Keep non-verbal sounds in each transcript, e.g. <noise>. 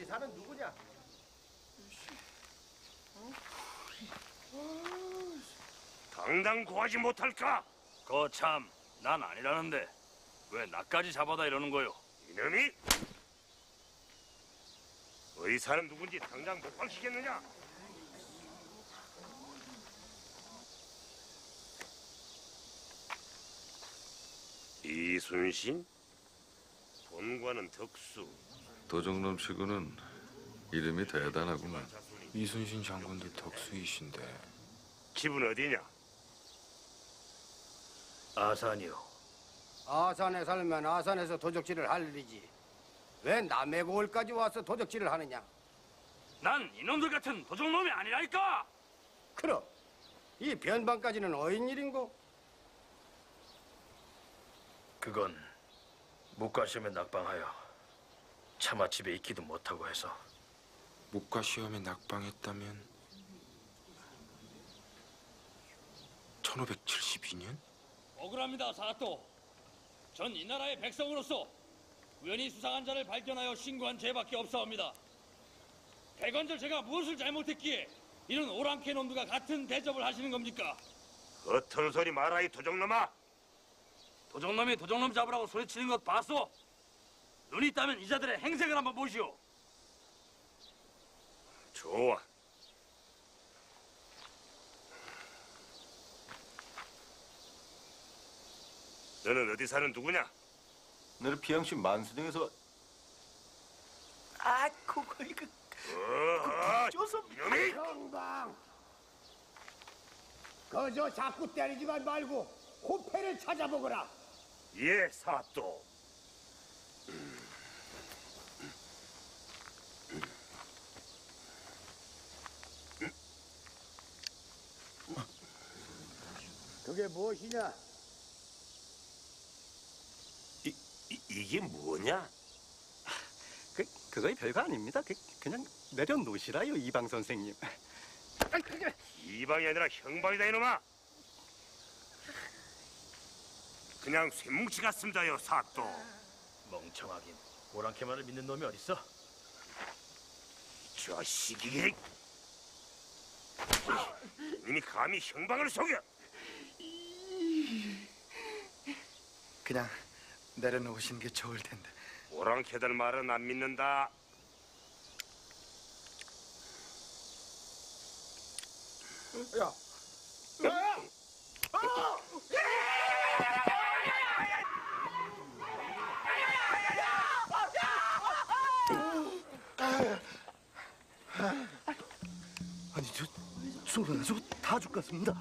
어디 사는 누구냐? 당당 구하지 못할까? 거참 난 아니라는데 왜 나까지 잡아다 이러는 거요? 이놈이 의사는 누군지 당장 목방시겠느냐? 이순신? 본관은 덕수 도적놈 치고는 이름이 대단하구만. 이순신 장군도 덕수이신데 집은 어디냐? 아산이요. 아산에 살면 아산에서 도적질을 할 일이지. 왜 남의 고을까지 와서 도적질을 하느냐? 난 이놈들 같은 도적놈이 아니라니까. 그럼 이 변방까지는 어인 일인고? 그건 무과 시험에 낙방하여 차마 집에 있기도 못하고 해서 목과 시험에 낙방했다면 1572년? 억울합니다, 사또. 전 이 나라의 백성으로서 우연히 수상한 자를 발견하여 신고한 죄밖에 없사옵니다. 대관절 제가 무엇을 잘못했기에 이런 오랑캐 놈들과 같은 대접을 하시는 겁니까? 겉은 소리 마라 이 도적놈아 도적놈이 도적놈 잡으라고 소리치는 것 봤소? 눈이 있다면 이자들의 행색을 한번 보시오. 좋아 너는 어디 사는 누구냐? 너를 비양시 만수동에서 아 그거 이거 어, 쪄서 이놈이 영방! 그저 자꾸 때리지만 말고 호패를 찾아보거라. 예 사또 그게 무엇이냐? 이, 이, 이게 뭐냐? 그 그거 별거 아닙니다. 그, 그냥 내려놓으시라요 이방 선생님. 이방이 아니라 형방이다 이놈아 그냥 쇠뭉치 같습니다요 사또 멍청하긴 오랑캐만을 믿는 놈이 어딨어? 자식이 이미 감히 형방을 속여 그냥 내려놓으시는 게 좋을 텐데. 오랑캐들 말은 안 믿는다 야, 아니 저 소리나 저거 다 죽겠습니다.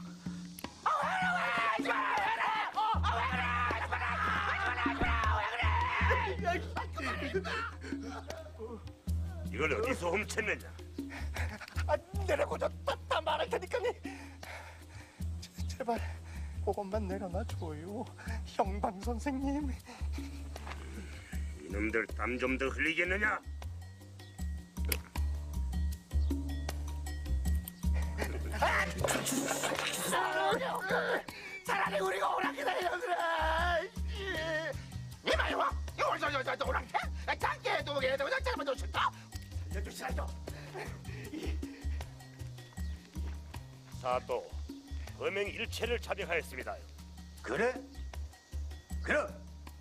이걸 어디서 훔쳤느냐 아, 내려고자 다, 다 말할 테니까니. 제- 제발 그것만 내려놔 줘요, 형방 선생님. 이놈들 땀 좀 더 흘리겠느냐 차라리 우리가 오랑캐다 이러더라. 이봐요, 이거 저저저 오랑캐, 작게 두개 그냥 잘못 놓쳤다. 살려주시라요. 사또 범행 일체를 자백하였습니다 그래? 그럼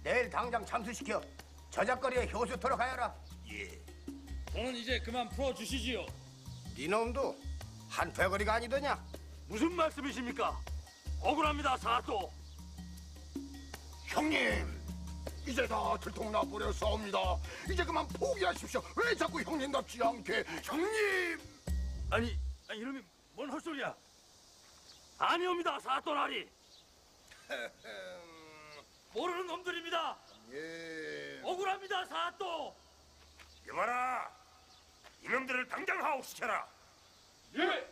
내일 당장 참수시켜 저작거리에 효수토록 하여라. 예 저는 이제 그만 풀어주시지요. 니놈도 한 패거리가 아니더냐? 무슨 말씀이십니까? 억울합니다 사또. 형님, 이제 다 들통나 버렸사옵니다. 이제 그만 포기하십시오. 왜 자꾸 형님답지 않게 형님? 아니, 아니 이놈이 뭔 헛소리야? 아니옵니다 사또나리. <laughs> 모르는 놈들입니다. 예. 억울합니다 사또. 여봐라 이놈들을 당장 하옥시켜라 예!